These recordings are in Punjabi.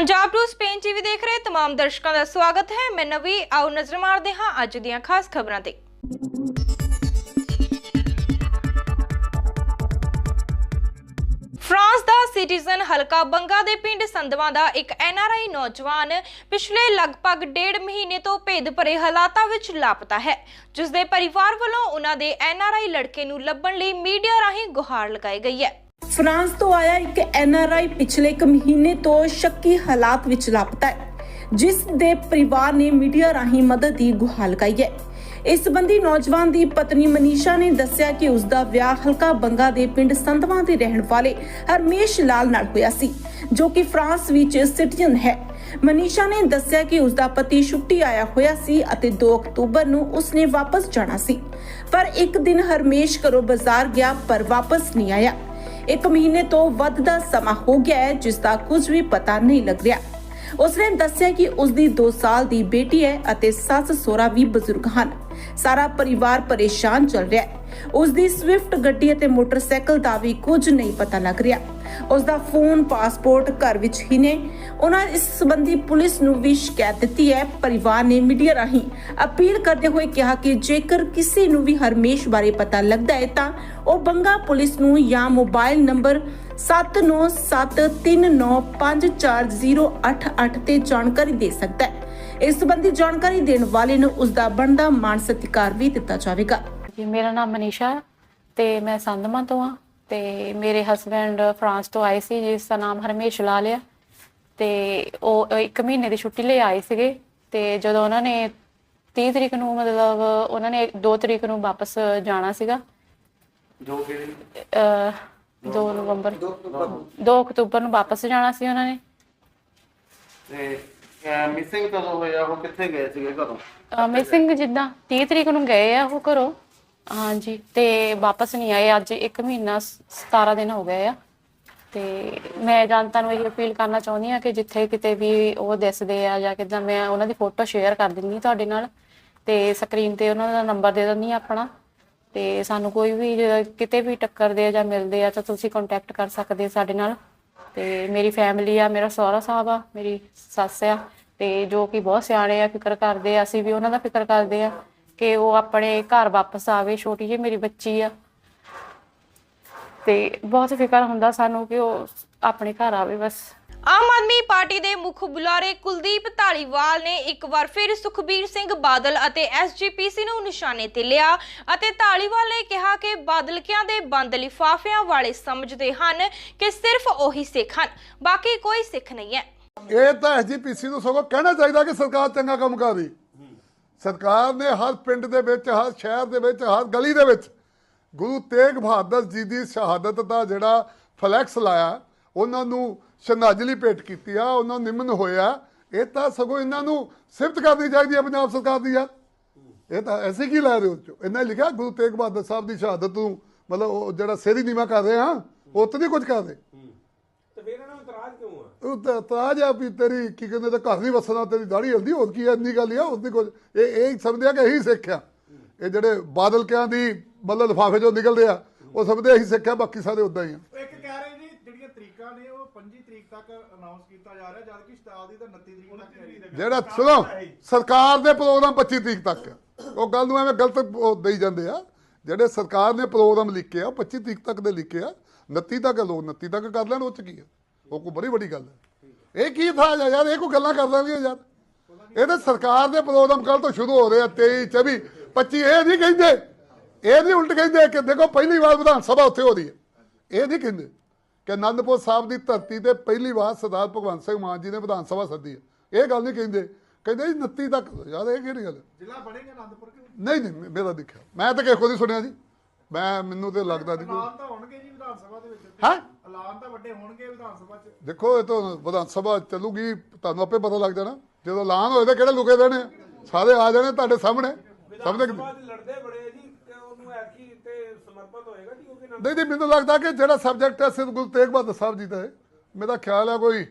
ਪੰਜਾਬ ਟੂ ਸਪੇਨ ਟੀਵੀ ਦੇਖ ਰਹੇ ਤਮਾਮ ਦਰਸ਼ਕਾਂ ਦਾ ਸਵਾਗਤ ਹੈ। ਮੈਂ ਨਵੀ, ਆਓ ਨਜ਼ਰ ਮਾਰਦੇ ਹਾਂ ਅੱਜ ਦੀਆਂ ਖਾਸ ਖਬਰਾਂ ਤੇ। ਫਰਾਂਸ ਦਾ ਸਿਟੀਜ਼ਨ ਹਲਕਾ ਬੰਗਾ ਦੇ ਪਿੰਡ ਸੰਦਵਾ ਦਾ ਇੱਕ ਐਨਆਰਆਈ ਨੌਜਵਾਨ ਪਿਛਲੇ ਲਗਭਗ ਡੇਢ ਮਹੀਨੇ ਤੋਂ ਭੇਦ ਭਰੇ ਹਾਲਾਤਾਂ ਵਿੱਚ ਲਾਪਤਾ ਹੈ। ਜਿਸ ਦੇ ਪਰਿਵਾਰ ਵੱਲੋਂ ਉਹਨਾਂ ਦੇ ਐਨਆਰਆਈ ਲੜਕੇ ਨੂੰ ਲੱਭਣ ਲਈ ਮੀਡੀਆ ਰਾਹੀਂ ਗੁਹਾਰ ਲਗਾਈ ਗਈ ਹੈ। ਫਰਾਂਸ ਤੋਂ ਆਇਆ ਇੱਕ ਐਨਆਰਆਈ ਪਿਛਲੇ ਇੱਕ ਮਹੀਨੇ ਤੋਂ ਸ਼ੱਕੀ ਹਾਲਾਤ ਵਿੱਚ ਲਾਪਤਾ ਹੈ, ਜਿਸ ਦੇ ਪਰਿਵਾਰ ਨੇ ਮੀਡੀਆ ਰਾਹੀਂ ਮਦਦ ਦੀ ਗੁਹਾਰ ਲਗਾਈ ਹੈ। ਇਸ ਸੰਬੰਧੀ ਨੌਜਵਾਨ ਦੀ ਪਤਨੀ ਮਨੀਸ਼ਾ ਨੇ ਦੱਸਿਆ ਕਿ ਉਸ ਦਾ ਵਿਆਹ ਹਲਕਾ ਬੰਗਾ ਦੇ ਪਿੰਡ ਸੰਧਵਾਂ ਦੇ ਰਹਿਣ ਵਾਲੇ ਹਰਮੇਸ਼ ਲਾਲ ਨਾਲ ਹੋਇਆ ਸੀ, ਜੋ ਕਿ ਫਰਾਂਸ ਵਿੱਚ ਸਿਟੀਜ਼ਨ ਹੈ। ਮਨੀਸ਼ਾ ਨੇ ਦੱਸਿਆ ਕਿ ਉਸ ਦਾ ਪਤੀ ਛੁੱਟੀ ਆਇਆ ਹੋਇਆ ਸੀ ਅਤੇ 2 ਅਕਤੂਬਰ ਨੂੰ ਉਸਨੇ ਵਾਪਸ ਜਾਣਾ ਸੀ, ਪਰ ਇੱਕ ਦਿਨ ਹਰਮੇਸ਼ ਘਰੋਂ ਬਾਜ਼ਾਰ ਗਿਆ ਪਰ ਵਾਪਸ ਨਹੀਂ ਆਇਆ। ਇੱਕ ਮਹੀਨੇ ਤੋਂ ਵੱਧ ਦਾ ਸਮਾਂ ਹੋ ਗਿਆ ਹੈ, ਜਿਸ ਦਾ ਕੁਝ ਵੀ ਪਤਾ ਨਹੀਂ ਲੱਗ ਰਿਹਾ। ਉਸਨੇ ਦੱਸਿਆ ਕਿ ਉਸ ਦੀ 2 ਸਾਲ ਦੀ ਬੇਟੀ ਹੈ ਅਤੇ ਸੱਸ ਸੋਹਰਾ ਵੀ ਬਜ਼ੁਰਗ ਹਨ। ਸਾਰਾ ਪਰਿਵਾਰ ਪਰੇਸ਼ਾਨ ਚੱਲ ਰਿਹਾ ਹੈ। ਉਸ ਦੀ ਸਵਿਫਟ ਗੱਡੀ ਅਤੇ ਮੋਟਰਸਾਈਕਲ ਦਾ ਵੀ ਕੁਝ ਨਹੀਂ ਪਤਾ ਲੱਗ ਰਿਹਾ। ਉਸ ਦਾ ਫੋਨ, ਪਾਸਪੋਰਟ ਘਰ ਵਿੱਚ ਹੀ ਨੇ। ਉਹਨਾਂ ਇਸ ਸੰਬੰਧੀ ਪੁਲਿਸ ਨੂੰ ਵੀ ਸ਼ਿਕਾਇਤ ਦਿੱਤੀ ਹੈ। ਪਰਿਵਾਰ ਨੇ ਮੀਡੀਆ ਰਾਹੀਂ ਅਪੀਲ ਕਰਦੇ ਹੋਏ ਕਿਹਾ ਕਿ ਜੇਕਰ ਕਿਸੇ ਨੂੰ ਵੀ ਹਰਮੇਸ਼ ਬਾਰੇ ਪਤਾ ਲੱਗਦਾ ਹੈ, ਤਾਂ ਉਹ ਬੰਗਾ ਪੁਲਿਸ ਨੂੰ ਜਾਂ ਮੋਬਾਈਲ ਨੰਬਰ 7973954088 ਤੇ ਜਾਣਕਾਰੀ ਦੇ ਸਕਦਾ ਹੈ। ਇਸ ਸੰਬੰਧੀ ਜਾਣਕਾਰੀ ਦੇਣ ਵਾਲੇ ਨੂੰ ਉਸ ਦਾ ਬਣਦਾ ਮਾਣ ਸਤਿਕਾਰ ਵੀ ਦਿੱਤਾ ਜਾਵੇਗਾ। ਮੇਰਾ ਨਾਮ ਮਨੀਸ਼ਾ ਤੇ ਮੈਂ ਸੰਧਮਾ ਤੋਂ ਆ ਤੇ ਮੇਰੇ ਹਸਬੰਡ ਫਰਾਂਸ ਤੋਂ ਆਏ ਸੀ ਜਿਸ ਦਾ ਨਾਮ ਹਰਮੇਸ਼ ਲਾਲ ਆ। ਤੇ ਉਹ ਇੱਕ ਮਹੀਨੇ ਦੀ ਛੁੱਟੀ ਲਈ ਆਏ ਸੀਗੇ। ਤੇ ਜਦੋਂ ਉਹਨਾਂ ਨੇ 30 ਤਰੀਕ ਨੂੰ ਮਤਲਬ ਉਹਨਾਂ ਨੇ 2 ਤਰੀਕ ਨੂੰ ਵਾਪਸ ਜਾਣਾ ਸੀਗਾ। ਜੋ ਕਿ ਅ 2 ਨਵੰਬਰ। 2 ਅਕਤੂਬਰ। ਨੂੰ ਵਾਪਸ ਜਾਣਾ ਸੀ ਉਹਨਾਂ ਨੇ। ਤੇ ਮਿਸਿੰਗ ਕਦੋਂ ਹੋਇਆ? ਉਹ ਕਿੱਥੇ ਗਏ ਸੀਗੇ ਘਰੋਂ? ਮਿਸਿੰਗ ਜਿੱਦਾਂ 30 ਤਰੀਕ ਨੂੰ ਗਏ ਆ ਉਹ ਘਰੋਂ। ਹਾਂਜੀ, ਤੇ ਵਾਪਸ ਨਹੀਂ ਆਏ। ਅੱਜ 1 ਮਹੀਨਾ ਸ- 17 ਦਿਨ ਹੋ ਗਏ ਆ। ਤੇ ਮੈਂ ਜਨਤਾ ਨੂੰ ਇਹ ਅਪੀਲ ਕਰਨਾ ਚਾਹੁੰਦੀ ਆ ਕਿ ਜਿੱਥੇ ਕਿਤੇ ਵੀ ਉਹ ਦਿਸਦੇ ਆ ਜਾਂ ਕਿਦਾਂ, ਮੈਂ ਉਹਨਾਂ ਦੀ ਫੋਟੋ ਸ਼ੇਅਰ ਕਰ ਦਿੰਦੀ ਤੁਹਾਡੇ ਨਾਲ। ਤੇ ਸਕਰੀਨ ਤੇ ਉਹਨਾਂ ਦਾ ਨੰਬਰ ਦੇ ਦਿੰਦੀ ਹਾਂ ਆਪਣਾ। ਤੇ ਸਾਨੂੰ ਕੋਈ ਵੀ ਜੇ ਕਿਤੇ ਵੀ ਟੱਕਰਦੇ ਆ ਜਾਂ ਮਿਲਦੇ ਆ ਤਾਂ ਤੁਸੀਂ ਕੰਟੈਕਟ ਕਰ ਸਕਦੇ ਆ ਸਾਡੇ ਨਾਲ। ਤੇ ਮੇਰੀ ਫੈਮਿਲੀ ਆ, ਮੇਰਾ ਸਹੁਰਾ ਸਾਹਿਬ ਆ, ਮੇਰੀ ਸੱਸ ਆ। ਤੇ ਜੋ ਕਿ ਬਹੁਤ ਸਿਆਣੇ ਆ, ਫਿਕਰ ਕਰਦੇ ਆ, ਅਸੀਂ ਵੀ ਉਹਨਾਂ ਦਾ ਫਿਕਰ ਕਰਦੇ ਆ। ਕਿ ਉਹ ਆਪਣੇ ਘਰ ਵਾਪਸ ਆਵੇ ਛੋਟੀ ਜਿਹੀ ਮੇਰੀ ਬੱਚੀ ਆ। ਤੇ ਬਹੁਤ ਫਿਕਰ ਹੁੰਦਾ ਸਾਨੂੰ ਕਿ ਉਹ ਆਪਣੇ ਘਰ ਆਵੇ ਬਸ। ਆਮ ਆਦਮੀ ਪਾਰਟੀ ਦੇ ਮੁੱਖ ਬੁਲਾਰੇ ਕੁਲਦੀਪ ਧਾਲੀਵਾਲ ਨੇ ਇੱਕ ਵਾਰ ਫਿਰ ਸੁਖਬੀਰ ਸਿੰਘ ਬਾਦਲ ਅਤੇ ਐਸਜੀਪੀਸੀ ਨੂੰ ਨਿਸ਼ਾਨੇ ਤੇ ਲਿਆ ਅਤੇ ਧਾਲੀਵਾਲ ਨੇ ਕਿਹਾ ਕਿ ਬਾਦਲਕਿਆਂ ਦੇ ਬੰਦ ਲਿਫਾਫਿਆਂ ਵਾਲੇ ਸਮਝਦੇ ਹਨ ਕਿ ਸਿਰਫ ਉਹੀ ਸਿੱਖ ਹਨ ਬਾਕੀ ਕੋਈ ਸਿੱਖ ਨਹੀਂ ਹੈ। ਇਹ ਤਾਂ ਐਸਜੀਪੀਸੀ ਨੂੰ ਸਗੋਂ ਕਹਿਣਾ ਚਾਹੀਦਾ ਕਿ ਸਰਕਾਰ ਚੰਗਾ ਕੰਮ ਕਰ ਰਹੀ। ਸਰਕਾਰ ਨੇ ਹਰ ਪਿੰਡ ਦੇ ਵਿੱਚ, ਹਰ ਸ਼ਹਿਰ ਦੇ ਵਿੱਚ, ਹਰ ਗਲੀ ਦੇ ਵਿੱਚ ਗੁਰੂ ਤੇਗ ਬਹਾਦਰ ਜੀ ਦੀ ਸ਼ਹਾਦਤ ਦਾ ਜਿਹੜਾ ਫਲੈਕਸ ਲਾਇਆ, ਉਹਨਾਂ ਨੂੰ ਸ਼ਰਧਾਂਜਲੀ ਭੇਟ ਕੀਤੀ ਆ, ਉਹਨਾਂ ਨੂੰ ਨਿਮਨ ਹੋਇਆ। ਇਹ ਤਾਂ ਸਗੋਂ ਇਹਨਾਂ ਨੂੰ ਸਿਫਤ ਕਰਨੀ ਚਾਹੀਦੀ ਹੈ ਪੰਜਾਬ ਸਰਕਾਰ ਦੀ ਯਾਰ। ਇਹ ਤਾਂ ਐਸੇ ਕੀ ਲੈ ਰਹੇ ਹੋ ਚੋ ਇਹਨਾਂ ਲਿਖਿਆ ਗੁਰੂ ਤੇਗ ਬਹਾਦਰ ਸਾਹਿਬ ਦੀ ਸ਼ਹਾਦਤ ਨੂੰ, ਮਤਲਬ ਉਹ ਜਿਹੜਾ ਸੇਰੀ ਨੀਵਾ ਕਰ ਰਹੇ ਹਾਂ ਉਹ ਤਾਂ ਨਹੀਂ ਕੁਝ ਕਰਦੇ ਤੇ ਫਿਰ ਇਹਨਾਂ ਨੂੰ ਇਤਰਾਜ਼ ਕਿਉਂ ਆ ਉਹ ਤਾਂ ਤਾਜ ਆ ਵੀ ਤੇਰੀ ਕੀ ਕਹਿੰਦੇ ਤੇ ਘਰ ਨਹੀਂ ਵਸਣਾ ਤੇਰੀ ਦਾੜੀ ਹਲਦੀ ਹੋਰ ਕੀ ਇੰਨੀ ਗੱਲ ਆ ਉਸਦੀ ਕੁਝ ਇਹ ਇਹ ਸਮਝਿਆ ਕਿ ਇਹੀ ਸਿੱਖਿਆ ਇਹ ਜਿਹੜੇ ਬਾਦਲ ਕਿਆਂ ਦੀ ਮਤਲਬ ਲਿਫਾਫੇ ਚੋਂ ਨਿਕਲਦੇ ਆ ਉਹ ਸਮਝਦੇ ਇਹੀ ਸਿੱਖਿਆ ਬਾਕੀ ਸਾਰੇ ਉਦਾਂ ਹੀ ਆ। ਉਹ ਇੱਕ ਕਹਿ ਰਹੇ ਜੀ ਜਿਹੜੀਆਂ ਤਰੀਕਾਂ ਨੇ ਉਹ 25 ਤਰੀਕ ਤੱਕ ਅਨਾਉਂਸ ਕੀਤਾ ਜਾ ਰਿਹਾ ਜਦ ਕਿ ਸ਼ਤਾਬ ਦੀ ਤਾਂ 29 ਤਰੀਕ ਤੱਕ ਹੈ ਜਿਹੜਾ ਸੁਣੋ ਸਰਕਾਰ ਦੇ ਪ੍ਰੋਗਰਾਮ 25 ਤਰੀਕ ਤੱਕ। ਉਹ ਗੱਲ ਨੂੰ ਐਵੇਂ ਗਲਤ ਦੇਈ ਜਾਂਦੇ ਆ। ਜਿਹੜੇ ਸਰਕਾਰ ਨੇ ਪ੍ਰੋਗਰਾਮ ਲਿਖੇ ਆ ਉਹ 25 ਤਰੀਕ ਤੱਕ ਦੇ ਲਿਖੇ ਆ। 29 ਤੱਕ ਲੋ 29 ਤੱਕ ਕਰ ਲੈਣ ਉਹ ਚ ਕੀ ਆ? ਉਹ ਕੋਈ ਬੜੀ ਵੱਡੀ ਗੱਲ ਹੈ। ਇਹ ਕੀ ਥਾ ਯਾਰ? ਇਹ ਕੋਈ ਗੱਲਾਂ ਕਰ ਲੈਣਗੇ ਯਾਰ। ਇਹ ਤਾਂ ਸਰਕਾਰ ਦੇ ਪ੍ਰੋਗਰਾਮ ਕੱਲ ਤੋਂ ਸ਼ੁਰੂ ਹੋ ਰਹੇ ਆ 23 24 25 ਇਹ ਨਹੀਂ ਕਹਿੰਦੇ। ਇਹ ਨਹੀਂ ਉਲਟ ਕਹਿੰਦੇ ਕਿ ਦੇਖੋ ਪਹਿਲੀ ਵਾਰ ਵਿਧਾਨ ਸਭਾ ਉੱਥੇ ਹੋ ਰਹੀ ਹੈ। ਇਹ ਨਹੀਂ ਕਹਿੰਦੇ ਕਿ ਆਨੰਦਪੁਰ ਸਾਹਿਬ ਦੀ ਧਰਤੀ ਤੇ ਪਹਿਲੀ ਵਾਰ ਸਰਦਾਰ ਭਗਵੰਤ ਸਿੰਘ ਮਾਨ ਜੀ ਨੇ ਵਿਧਾਨ ਸਭਾ ਸੱਦੀ ਹੈ। ਇਹ ਗੱਲ ਨਹੀਂ ਕਹਿੰਦੇ। ਕਹਿੰਦੇ ਜੀ 29 ਤੱਕ ਯਾਰ ਇਹ ਕਿਹੜੀ ਗੱਲ? ਜ਼ਿਲ੍ਹਾ ਬਣੇਗਾ ਆਨੰਦਪੁਰ ਕਿ ਨਹੀਂ ਨਹੀਂ ਮੇਰਾ ਦੇਖਿਆ। ਮੈਂ ਤਾਂ ਕਿਸੇ ਕੋਲ ਨਹੀਂ ਸੁਣਿਆ ਜੀ। ਮੈਂ ਮੈਨੂੰ ਤੇ ਲੱਗਦਾ ਨਹੀਂ ਕੋਈ ਐਲਾਨ ਤਾਂ ਹੋਣਗੇ ਜੀ ਵਿਧਾਨ ਸਭਾ ਦੇ ਵਿੱਚ ਹੈਂ? ਐਲਾਨ ਤਾਂ ਵੱਡੇ ਹੋਣਗੇ ਵਿਧਾਨ ਸਭਾ 'ਚ। ਦੇਖੋ ਇਹ ਤਾਂ ਵਿਧਾਨ ਸਭਾ ਚੱਲੂਗੀ ਤੁਹਾਨੂੰ ਆਪੇ ਪਤਾ ਲੱਗ ਜਾਣਾ। ਜਦੋਂ ਐਲਾਨ ਹੋਏ ਤਾਂ ਕਿਹੜੇ ਲੁਕੇ ਦੇਣੇ ਆ? ਸਾਰੇ ਆ ਜਾਣੇ ਤੁਹਾਡੇ ਸਾਹਮਣੇ। ਸਾਹਮਣੇ ਕਿ- ਲੜਦੇ ਬੜੇ ਜੀ ਤੇ ਉਹਨੂੰ ਐਕੀ ਤੇ ਸਮਰਪਿਤ ਹੋਏਗਾ ਜੀ ਨਾਲ? ਨਹੀਂ ਨਹੀਂ ਮੈਨੂੰ ਲੱਗਦਾ ਕਿ ਜਿਹੜਾ ਸਬਜੈਕਟ ਹੈ ਸਿਰਫ ਗੁਰੂ ਤੇਗ ਬਹਾਦਰ ਸਾਹਿਬ ਜੀ ਦਾ ਹੈ। ਮੇਰਾ ਖਿਆਲ ਹੈ ਕੋਈ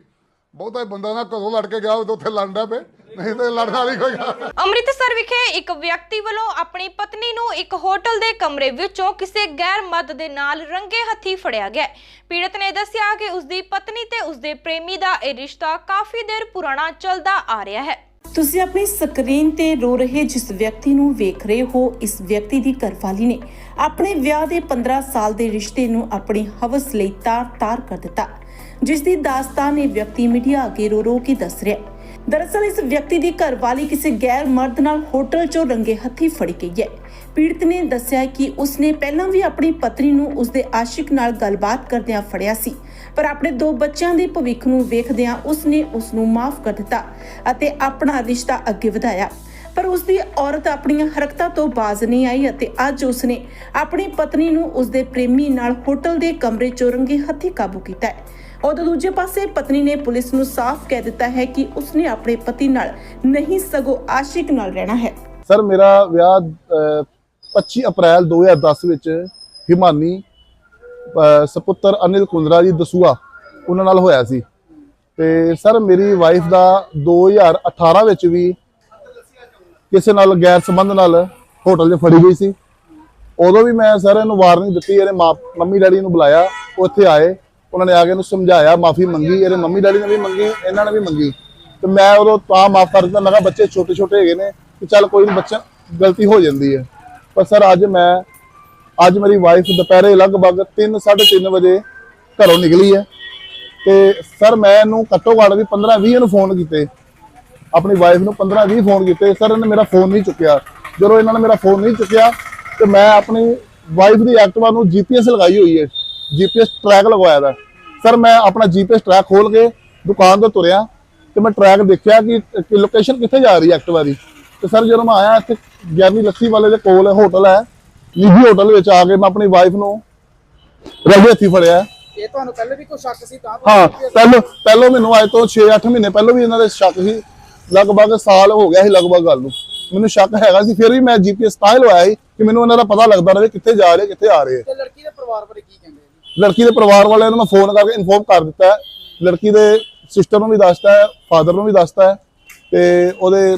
ਬਹੁਤਾ ਹੀ ਬੰਦਾ ਨਾ ਘਰੋਂ ਲੜ ਕੇ ਗਿਆ ਉਹ ਉੱਥੇ ਲੜਦਾ ਪਏ। ਨਹੀਂ ਤੇ ਲੜਨ ਵਾਲੀ ਕੋਈ। ਗੱਲ ਅੰਮ੍ਰਿਤਸਰ ਵਿਖੇ ਇੱਕ ਵਿਅਕਤੀ ਵੱਲੋਂ ਆਪਣੀ ਪਤਨੀ ਨੂੰ ਇੱਕ ਹੋਟਲ ਦੇ ਕਮਰੇ ਵਿੱਚੋਂ ਕਿਸੇ ਗੈਰ ਮਰਦ ਦੇ ਨਾਲ ਰੰਗੇ ਹੱਥੀ ਫੜਿਆ ਗਿਆ। ਪੀੜਤ ਨੇ ਦੱਸਿਆ ਕਿ ਉਸ ਦੀ ਪਤਨੀ ਤੇ ਉਸ ਦੇ ਪ੍ਰੇਮੀ ਦਾ ਇਹ ਰਿਸ਼ਤਾ ਕਾਫੀ ਦੇਰ ਪੁਰਾਣਾ ਚੱਲਦਾ ਆ ਰਿਹਾ ਹੈ। ਤੁਸੀਂ ਆਪਣੀ ਸਕਰੀਨ ਤੇ ਰੋ ਰਹੇ ਜਿਸ ਵਿਅਕਤੀ ਨੂੰ ਵੇਖ ਰਹੇ ਹੋ ਇਸ ਵਿਅਕਤੀ ਦੀ ਘਰਵਾਲੀ ਨੇ ਆਪਣੇ ਵਿਆਹ ਦੇ 15 ਸਾਲ ਦੇ ਰਿਸ਼ਤੇ ਨੂੰ ਆਪਣੀ ਹਵਸ ਲਈ ਤਾਰ-ਤਾਰ ਕਰ ਦਿੱਤਾ। ਜਿਸ ਦੀ ਦਾਸਤਾਨ ਇਹ ਵਿਅਕਤੀ ਮੀਡੀਆ ਅੱਗੇ ਰੋ ਰੋ ਕੇ ਦੱਸ ਰਿਹਾ ਹੈ। ਦਰਅਸਲ ਇਸ ਵਿਅਕਤੀ ਦੀ ਘਰਵਾਲੀ ਕਿਸੇ ਗੈਰ ਮਰਦ ਨਾਲ ਹੋਟਲ 'ਚੋਂ ਰੰਗੇ ਹੱਥੀ ਫੜੀ ਗਈ ਹੈ। ਪੀੜਤ ਨੇ ਦੱਸਿਆ ਕਿ ਉਸਨੇ ਪਹਿਲਾਂ ਵੀ ਆਪਣੀ ਪਤਨੀ ਨੂੰ ਉਸਦੇ ਆਸ਼ਿਕ ਨਾਲ ਗੱਲਬਾਤ ਕਰਦਿਆਂ ਫੜਿਆ ਸੀ, ਪਰ ਆਪਣੇ ਦੋ ਬੱਚਿਆਂ ਦੇ ਭਵਿੱਖ ਨੂੰ ਵੇਖਦਿਆਂ ਉਸਨੇ ਉਸ ਨੂੰ ਮਾਫ ਕਰ ਦਿੱਤਾ ਅਤੇ ਆਪਣਾ ਰਿਸ਼ਤਾ ਅੱਗੇ ਵਧਾਇਆ। ਪਰ ਉਸ ਦੀ ਔਰਤ ਆਪਣੀਆਂ ਹਰਕਤਾਂ ਤੋਂ ਬਾਜ਼ ਨਹੀਂ ਆਈ ਅਤੇ ਅੱਜ ਉਸਨੇ ਆਪਣੀ ਪਤਨੀ ਨੂੰ ਉਸਦੇ ਪ੍ਰੇਮੀ ਨਾਲ ਹੋਟਲ ਦੇ ਕਮਰੇ 'ਚੋਂ ਰੰਗੇ ਹੱਥੀ ਕਾਬੂ ਕੀਤਾ ਹੈ। ਉਦੋਂ ਦੂਜੇ ਪਾਸੇ ਪਤਨੀ ਨੇ ਪੁਲਿਸ ਨੂੰ ਸਾਫ਼ ਕਹਿ ਦਿੱਤਾ ਹੈ ਕਿ ਉਸਨੇ ਆਪਣੇ ਪਤੀ ਨਾਲ ਨਹੀਂ ਸਗੋਂ ਆਸ਼ਿਕ ਨਾਲ ਰਹਿਣਾ ਹੈ। ਸਰ ਮੇਰਾ ਵਿਆਹ ਅਹ, 25 ਅਪ੍ਰੈਲ 2010 ਵਿੱਚ ਹਿਮਾਨੀ ਅਹ, ਸਪੁੱਤਰ ਅਨਿਲ ਕੁੰਦਰਾ ਜੀ ਦਸੂਆ ਉਹਨਾਂ ਨਾਲ ਹੋਇਆ ਸੀ। ਤੇ ਸਰ ਮੇਰੀ ਵਾਈਫ ਦਾ 2018 ਵਿੱਚ ਵੀ ਕਿਸੇ ਨਾਲ ਗੈਰ ਸੰਬੰਧ ਨਾਲ ਹੋਟਲ 'ਚ ਫੜੀ ਗਈ ਸੀ। ਉਦੋਂ ਵੀ ਮੈਂ ਸਰ ਇਹਨੂੰ ਵਾਰਨਿੰਗ ਦਿੱਤੀ ਇਹਦੇ ਮਾਂ ਮੰਮੀ ਡੈਡੀ ਨੂੰ ਬੁਲਾਇਆ ਉਹ ਇੱਥੇ ਆਏ। ਉਹਨਾਂ ਨੇ ਆ ਕੇ ਇਹਨੂੰ ਸਮਝਾਇਆ, ਮਾਫੀ ਮੰਗੀ, ਇਹਦੇ ਮੰਮੀ ਡੈਡੀ ਨੇ ਵੀ ਮੰਗੀ, ਇਹਨਾਂ ਨੇ ਵੀ ਮੰਗੀ। ਤੇ ਮੈਂ ਉਦੋਂ ਤਾਂ ਮਾਫ ਕਰ ਦਿੱਤਾ, ਮੈਂ ਕਿਹਾ ਬੱਚੇ ਛੋਟੇ ਛੋਟੇ ਹੈਗੇ ਨੇ ਕਿ ਚੱਲ ਕੋਈ ਨਹੀਂ ਬੱਚਾ ਗਲਤੀ ਹੋ ਜਾਂਦੀ ਹੈ। ਪਰ ਸਰ, ਅੱਜ ਮੈਂ, ਅੱਜ ਮੇਰੀ ਵਾਈਫ ਦੁਪਹਿਰੇ ਲਗਭਗ 3:30 ਵਜੇ ਘਰੋਂ ਨਿਕਲੀ ਹੈ। ਤੇ ਸਰ, ਮੈਂ ਇਹਨੂੰ ਘੱਟੋ ਘੱਟ ਵੀ 15-20 ਨੂੰ ਫੋਨ ਕੀਤੇ। ਆਪਣੀ ਵਾਈਫ ਨੂੰ 15-20 ਫੋਨ ਕੀਤੇ। ਸਰ, ਇਹਨੇ ਮੇਰਾ ਫੋਨ ਨਹੀਂ ਚੁੱਕਿਆ। ਜਦੋਂ ਇਹਨਾਂ ਨੇ ਮੇਰਾ ਫੋਨ ਨਹੀਂ ਚੁੱਕਿਆ, ਤੇ ਮੈਂ ਆਪਣੀ ਵਾਈਫ ਦੀ ਐਕਟਿਵਾ ਨੂੰ ਜੀਪੀਐਸ ਲਗਾਈ ਹੋਈ ਹੈ। ਜੀਪੀਐਸ ਟਰੈਕ ਲਗਵਾਇਆ ਦਾ। ਸਰ ਮੈਂ ਆਪਣਾ ਜੀਪੀਐਸ ਟਰੈਕ ਖੋਲ ਕੇ ਦੁਕਾਨ ਤੋਂ ਤੁਰਿਆ ਤੇ ਮੈਂ ਟਰੈਕ ਦੇਖਿਆ ਕਿ ਲੋਕੇਸ਼ਨ ਕਿੱਥੇ ਜਾ ਰਹੀ ਹੈ ਐਕਟਿਵਾ ਦੀ। ਤੇ ਸਰ ਜਦੋਂ ਮੈਂ ਆਇਆ ਇੱਥੇ ਗਿਆਨੀ ਲੱਸੀ ਵਾਲੇ ਦੇ ਕੋਲ ਹੋਟਲ ਹੈ ਨਿੱਜੀ ਹੋਟਲ ਵਿੱਚ ਆ ਕੇ ਮੈਂ ਆਪਣੀ ਵਾਈਫ ਨੂੰ ਰੰਗੇ ਹੱਥੀ ਫੜਿਆ। ਇਹ ਤੁਹਾਨੂੰ ਪਹਿਲੇ ਵੀ ਕੋਈ ਸ਼ੱਕ ਸੀ ਤਾਂ ਹਾਂ ਪਹਿਲੋਂ ਪਹਿਲੋਂ ਮੈਨੂੰ ਅੱਜ ਤੋਂ 6-8 ਮਹੀਨੇ ਪਹਿਲੋਂ ਵੀ ਇਹਨਾਂ ਦੇ ਸ਼ੱਕ ਸੀ। ਲਗਭਗ ਸਾਲ ਹੋ ਗਿਆ ਸੀ ਲਗਭਗ ਗੱਲ ਨੂੰ। ਮੈਨੂੰ ਸ਼ੱਕ ਹੈਗਾ ਸੀ ਫਿਰ ਵੀ ਮੈਂ ਜੀਪੀਐਸ ਤਾਂ ਹੀ ਲਵਾਇਆ ਸੀ ਕਿ ਮੈਨੂੰ ਇਹਨਾਂ ਦਾ ਪਤਾ ਲੱਗਦਾ ਰਹੇ ਕਿੱਥੇ ਜਾ ਰਹੇ ਕਿੱਥੇ ਆ ਰਹੇ। ਤੇ ਲੜਕੀ ਦੇ ਪਰਿਵਾਰ ਬਾਰੇ ਕੀ ਕਹਿੰਦੇ? ਲੜਕੀ ਦੇ ਪਰਿਵਾਰ ਵਾਲਿਆਂ ਨੂੰ ਮੈਂ ਫੋਨ ਕਰਕੇ ਇਨਫੋਰਮ ਕਰ ਦਿੱਤਾ ਹੈ। ਲੜਕੀ ਦੇ ਸਿਸਟਰ ਨੂੰ ਵੀ ਦੱਸਤਾ ਹੈ ਫਾਦਰ ਨੂੰ ਵੀ ਦੱਸਤਾ ਹੈ ਤੇ ਉਹਦੇ